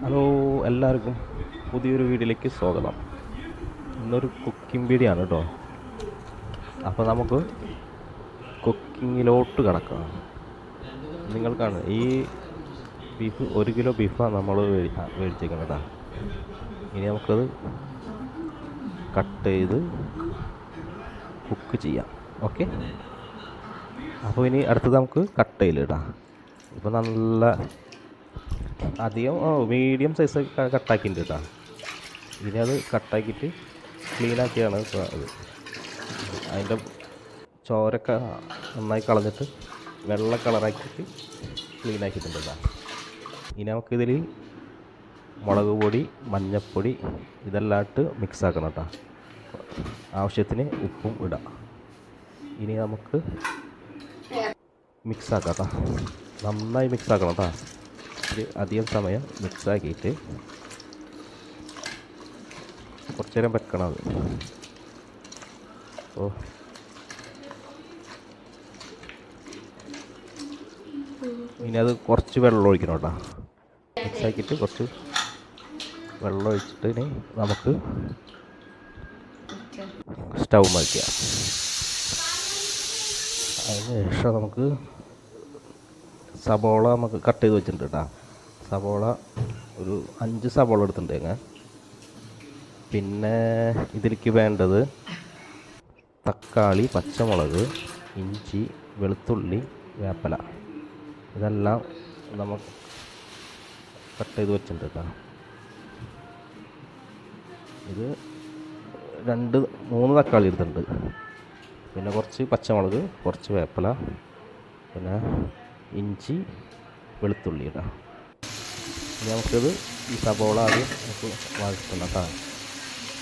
Hello എല്ലാവർക്കും പുതിയൊരു വീഡിയോയിലേക്ക് സ്വാഗതം. ഇന്നൊരു കുക്കിംഗ് വീഡിയോ ആണ് കേട്ടോ അപ്പോൾ നമുക്ക് കുക്കിങ്ങിലോട്ട് കിടക്കാം. നിങ്ങൾക്കാണ് ഈ ബീഫ് ഒരു കിലോ ബീഫാണ് നമ്മൾ മേടിച്ചേക്കുന്നത് ഇനി നമുക്കത് കട്ട് ചെയ്ത് കുക്ക് ചെയ്യാം. ഓക്കെ അപ്പോൾ ഇനി അടുത്തത് നമുക്ക് കട്ട് ചെയ്തിടാം ഇപ്പോൾ നല്ല അധികം മീഡിയം സൈസ് കട്ടാക്കിയിട്ടുണ്ട് കേട്ടോ ഇനി അത് കട്ടാക്കിയിട്ട് ക്ലീനാക്കിയാണ് അത്. അതിന്റെ ചോരൊക്കെ നന്നായി കളഞ്ഞിട്ട് വെള്ള കളറാക്കിയിട്ട് ക്ലീനാക്കിയിട്ടുണ്ട് കേട്ടോ ഇനി നമുക്കിതിൽ മുളക് പൊടി മഞ്ഞൾപ്പൊടി ഇതെല്ലാം ഇട്ട് മിക്സ് ആക്കണം കേട്ടോ ആവശ്യത്തിന് ഉപ്പും ഇടാം. ഇനി നമുക്ക് മിക്സ് ആക്കാം കേട്ടോ നന്നായി മിക്സ് ആക്കണം കേട്ടോ ഒരു അധികം സമയം മിക്സാക്കിയിട്ട് കുറച്ച് നേരം വെക്കണം അത്. ഓ. ഇനി അത് കുറച്ച് വെള്ളം ഒഴിക്കണം കേട്ടോ. മിക്സാക്കിയിട്ട് കുറച്ച് വെള്ളം ഒഴിച്ചിട്ട് ഇനി നമുക്ക് സ്റ്റൗ മറിക്കുക അതിന് ശേഷം നമുക്ക് സബോള നമുക്ക് കട്ട് ചെയ്ത് വെച്ചിട്ടുണ്ട് കേട്ടോ സബോള ഒരു അഞ്ച് സബോള എടുത്തിട്ടുണ്ട് ഞങ്ങൾ പിന്നെ ഇതിലേക്ക് വേണ്ടത് തക്കാളി പച്ചമുളക് ഇഞ്ചി വെളുത്തുള്ളി വേപ്പല. ഇതെല്ലാം നമുക്ക് കട്ട് ചെയ്ത് വെച്ചിട്ടുണ്ട് കേട്ടോ ഇത് രണ്ട് മൂന്ന് തക്കാളി എടുത്തിട്ടുണ്ട്. പിന്നെ കുറച്ച് പച്ചമുളക് കുറച്ച് വേപ്പല. പിന്നെ ഇഞ്ചി വെളുത്തുള്ളി ഇടാം. ഇനി നമുക്കത് ഈ സബോള ആദ്യം നമുക്ക് വഴറ്റണം കേട്ടോ.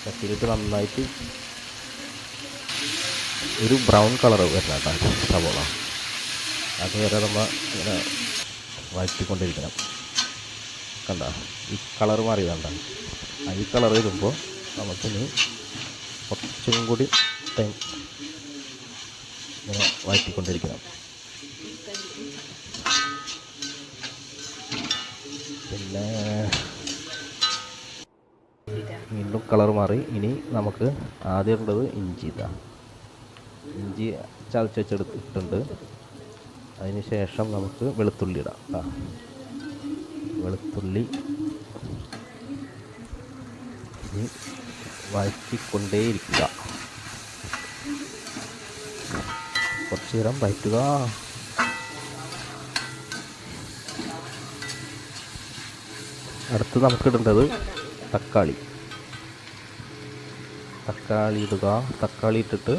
ചട്ടിയിലിട്ട് നന്നായിട്ട് ഒരു ബ്രൗൺ കളർ വരണം കേട്ടോ സബോള അതുവരെ നമ്മൾ ഇങ്ങനെ വഴറ്റിക്കൊണ്ടിരിക്കണം. കണ്ട? ഈ കളർ മാറിയതാണ്ട ഈ കളർ വരുമ്പോൾ നമുക്കിനി കുറച്ചും കൂടി ടൈം ഇങ്ങനെ വഴറ്റിക്കൊണ്ടിരിക്കണം. പിന്നെ വീണ്ടും കളർ മാറി. ഇനി നമുക്ക് ആദ്യം ഉള്ളത് ഇഞ്ചി ഇതാ. ഇഞ്ചി ചതച്ച് വെച്ചെടുത്തിട്ടുണ്ട്. അതിന് ശേഷം നമുക്ക് വെളുത്തുള്ളി ഇടാം. ആ വെളുത്തുള്ളി ഇനി വഴറ്റിക്കൊണ്ടേയിരിക്കുക. കുറച്ച് നേരം വഴറ്റുക. അടുത്ത് നമുക്ക് ഇടേണ്ടത് തക്കാളി. തക്കാളി ഇടുക. തക്കാളി ഇട്ടിട്ട്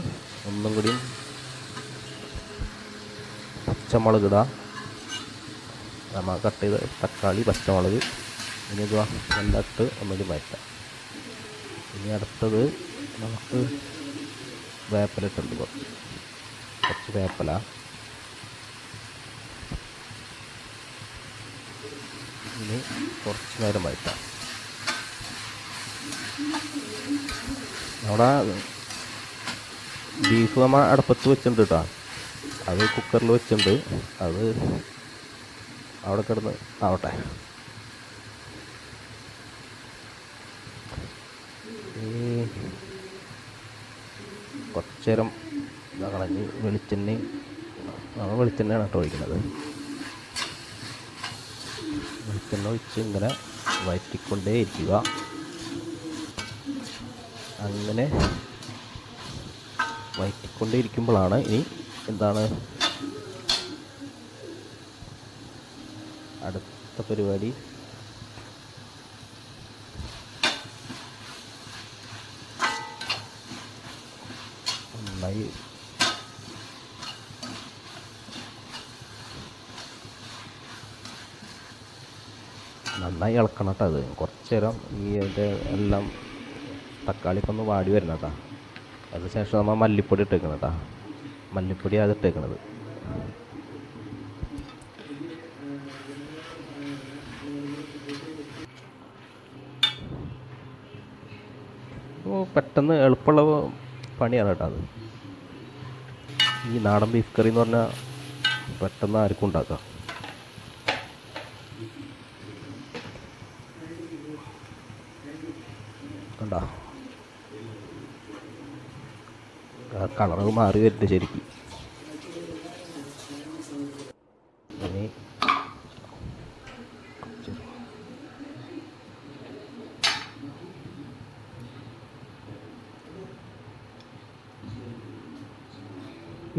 ഒന്നും കൂടി പച്ചമുളക് ഇടുക നമ്മൾ കട്ട് ചെയ്ത് തക്കാളി പച്ചമുളക്. ഇനി ഇതുക നല്ലിട്ട് ഒന്നുകൂടി വഴറ്റാം. ഇനി അടുത്തത് നമുക്ക് വേപ്പല ഇട്ടുണ്ട് കുറച്ച്. കുറച്ച് വേപ്പല. ഇനി കുറച്ച് നേരം വഴറ്റാം അവിടെ ബീഫ് നമ്മൾ അടുപ്പത്ത് വെച്ചിട്ടുണ്ട് കേട്ടോ അത് കുക്കറിൽ വെച്ചിട്ടുണ്ട്. അത് അവിടെ കിടന്ന് ആവട്ടെ. ഈ കുറച്ച് നേരം ഇതാ കളഞ്ഞ് വെളിച്ചെണ്ണ നമ്മൾ വെളിച്ചെണ്ണയാണ് കേട്ടോ ഒഴിക്കുന്നത്. വെളിച്ചെണ്ണ ഒഴിച്ച് ഇങ്ങനെ വയറ്റിക്കൊണ്ടേ ഇരിക്കുക അങ്ങനെ വയറ്റിക്കൊണ്ടേ ഇരിക്കുമ്പോഴാണ് ഇനി എന്താണ് അടുത്ത പരിപാടി. നന്നായി നന്നായി ഇളക്കണം കേട്ടോ അത്. കുറച്ച് നേരം ഈ അതിന്റെ എല്ലാം തക്കാളിയൊക്കെ ഒന്ന് വാടി വരണം കേട്ടോ. അതിന് ശേഷം നമ്മൾ മല്ലിപ്പൊടി ഇട്ടേക്കണം കേട്ടോ. മല്ലിപ്പൊടി അത് ഇട്ടേക്കണത്. പെട്ടെന്ന് എളുപ്പമുള്ള പണിയാണ് കേട്ടോ അത്. ഈ നാടൻ ബീഫ് കറി എന്ന് പറഞ്ഞാൽ പെട്ടെന്ന് ആർക്കും ഉണ്ടാക്കാം. കണ്ടോ കളറ് മാറി വരുന്നുണ്ട് ശരിക്കും. ഇനി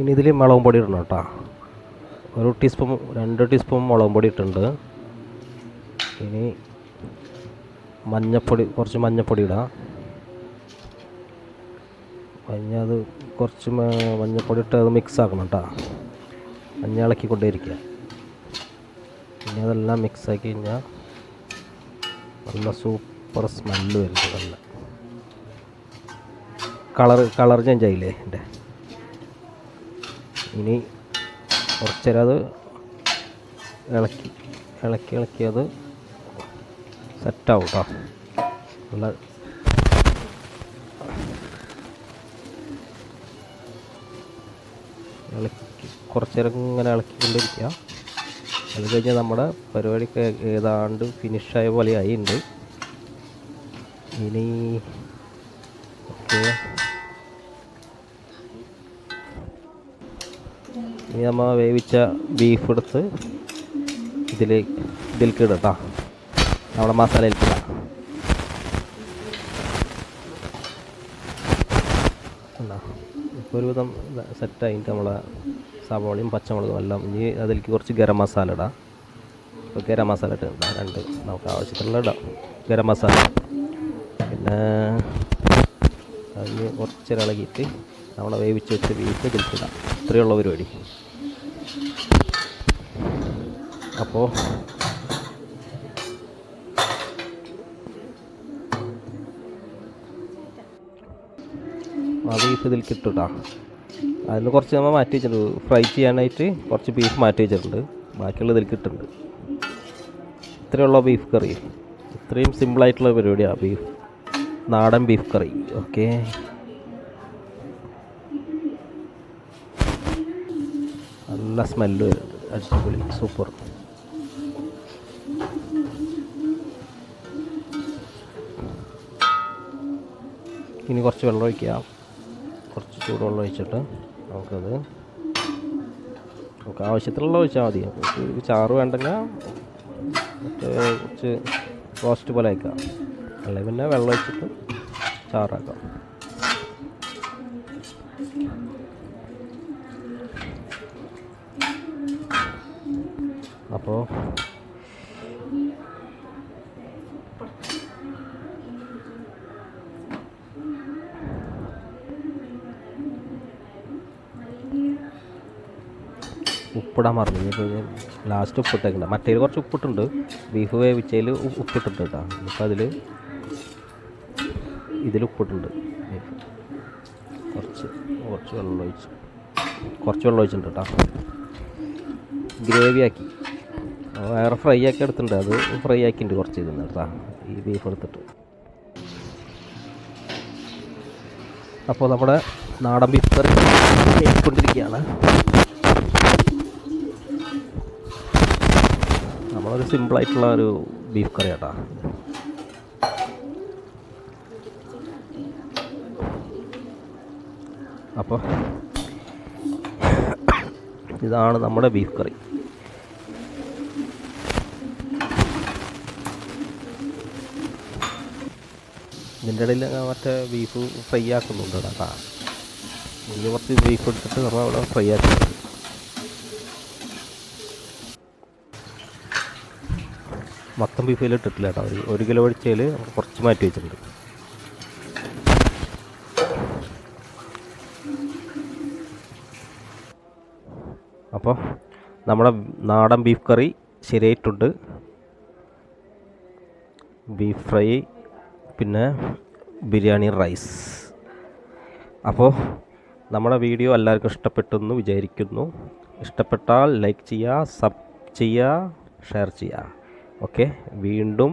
ഇനി ഇതിൽ മുളകും പൊടി ഇടണം കേട്ടോ. ഒരു ടീസ്പൂൺ രണ്ട് ടീസ്പൂൺ മുളകും പൊടി ഇട്ടിട്ടുണ്ട്. ഇനി മഞ്ഞപ്പൊടി കുറച്ച് മഞ്ഞപ്പൊടി ഇടാം. മഞ്ഞ അത് കുറച്ച് മഞ്ഞപ്പൊടി ഇട്ട് അത് മിക്സ് ആക്കണം കേട്ടോ മഞ്ഞ ഇളക്കിക്കൊണ്ടേയിരിക്കുക പിന്നെ അതെല്ലാം മിക്സ് ആക്കി കഴിഞ്ഞാൽ നല്ല സൂപ്പർ സ്മെല്ല് വരും നല്ല. കളർ കളർ ചേഞ്ച് ആയില്ലേ എന്റെ? ഇനി കുറച്ചേരം അത് ഇളക്കി ഇളക്കി ഇളക്കി അത് സെറ്റാവും കേട്ടോ നല്ല ഇളക്കി കുറച്ച് നേരം ഇങ്ങനെ ഇളക്കിക്കൊണ്ടിരിക്കുക. അത് കഴിഞ്ഞ് നമ്മുടെ പരിപാടിക്ക് ഏതാണ്ട് ഫിനിഷായ പോലെ ആയിട്ടുണ്ട് ഇനി ഓക്കെ. ഇനി നമ്മൾ വേവിച്ച ബീഫ് എടുത്ത് ഇതിലേക്ക് ഇടാം കേട്ടോ നമ്മുടെ മസാല ഏൽപ്പിക്ക. ഇപ്പോൾ ഒരുവിധം സെറ്റായിട്ട് നമ്മളെ സവോളയും പച്ചമുളകും എല്ലാം ഇനി അതിലേക്ക് കുറച്ച് ഗരം മസാല ഇടാം. ഇപ്പോൾ ഗരം മസാല ഇട്ടിട്ടുണ്ടാ രണ്ട് നമുക്ക് ആവശ്യത്തിനുള്ള ഇടാം. ഗരം മസാല. പിന്നെ അതിന് കുറച്ച് ഇളകിയിട്ട് നമ്മളെ വേവിച്ച് വെച്ച് ബീഫ് ഇതിലേക്ക് ഇടാം. ഇത്രയുള്ള പരിപാടി. അപ്പോൾ ആ ബീഫ് ഇതിൽ ഇട്ടുട്ടാ അതിൽ കുറച്ച് നമ്മൾ മാറ്റി വെച്ചിട്ടുണ്ട്. ഫ്രൈ ചെയ്യാനായിട്ട് കുറച്ച് ബീഫ് മാറ്റി വെച്ചിട്ടുണ്ട്. ബാക്കിയുള്ള ഇതിൽ കിട്ടുന്നുണ്ട് ഇത്രയുള്ള ബീഫ് കറി ഇത്രയും സിമ്പിളായിട്ടുള്ള പരിപാടിയാണ് ബീഫ് നാടൻ ബീഫ് കറി ഓക്കെ നല്ല സ്മെല്ല് വരുന്നുണ്ട്. അടിപൊളി. സൂപ്പർ ഇനി കുറച്ച് വെള്ളം കുറച്ച് ചൂടുവെള്ളം ഒഴിച്ചിട്ട് നമുക്കത് നമുക്ക് ആവശ്യത്തിലുള്ള ഒഴിച്ചാൽ മതി. നമുക്ക് ചാറ് വേണ്ടെങ്കിൽ മറ്റേ കുറച്ച് റോസ്റ്റ് പോലെ ആക്കാം. അല്ലെങ്കിൽ പിന്നെ വെള്ളം ഒഴിച്ചിട്ട് ചാറാക്കാം. അപ്പോൾ ഉപ്പിടാൻ മറന്നു. ഇപ്പോൾ ലാസ്റ്റ് ഉപ്പിട്ടേക്കുണ്ട്. മറ്റേ കുറച്ച് ഉപ്പിട്ടുണ്ട്. ബീഫ് വേവിച്ചതിൽ ഉപ്പിട്ടിട്ടുണ്ട് കേട്ടോ. ഇപ്പം അതിൽ ഇതിൽ ഉപ്പിട്ടുണ്ട് ബീഫ് കുറച്ച് കുറച്ച് വെള്ളം ഒഴിച്ച്. കുറച്ച് വെള്ളം ഒഴിച്ചിട്ടുണ്ട് കേട്ടോ. ഗ്രേവി ആക്കി. വേറെ ഫ്രൈ ആക്കി എടുത്തിട്ടുണ്ട്. അത് ഫ്രൈ ആക്കിയിട്ടുണ്ട് കുറച്ച് ഇതുണ്ട് കേട്ടോ. ഈ ബീഫ് എടുത്തിട്ട്. അപ്പോൾ നമ്മുടെ നാടൻ ബീഫ് കറി കൊണ്ടിരിക്കുകയാണ് നമ്മളൊരു സിമ്പിളായിട്ടുള്ള ഒരു ബീഫ് കറി കേട്ടോ. അപ്പോൾ ഇതാണ് നമ്മുടെ ബീഫ് കറി. ഇതിന്റെ ഇടയിൽ മറ്റേ ബീഫ് ഫ്രൈ ആക്കുന്നുണ്ട് കേട്ടോ. ഇനി കുറച്ച് ബീഫ് എടുത്തിട്ട് നമ്മൾ അവിടെ ഫ്രൈ ആക്കുന്നുണ്ട് മൊത്തം ബീഫിൽ ഇട്ടിട്ടില്ല കേട്ടോ. ഒരു കിലോ ഒഴിച്ചതിൽ കുറച്ച് മാറ്റി വെച്ചിട്ടുണ്ട്. അപ്പോൾ നമ്മുടെ നാടൻ ബീഫ് കറി ശരിയായിട്ടുണ്ട്. ബീഫ് ഫ്രൈ പിന്നെ ബിരിയാണി റൈസ്. അപ്പോൾ നമ്മുടെ വീഡിയോ എല്ലാവർക്കും ഇഷ്ടപ്പെട്ടെന്ന് വിചാരിക്കുന്നു. ഇഷ്ടപ്പെട്ടാൽ ലൈക്ക് ചെയ്യുക സബ് ചെയ്യുക ഷെയർ ചെയ്യുക. ഓക്കെ വീണ്ടും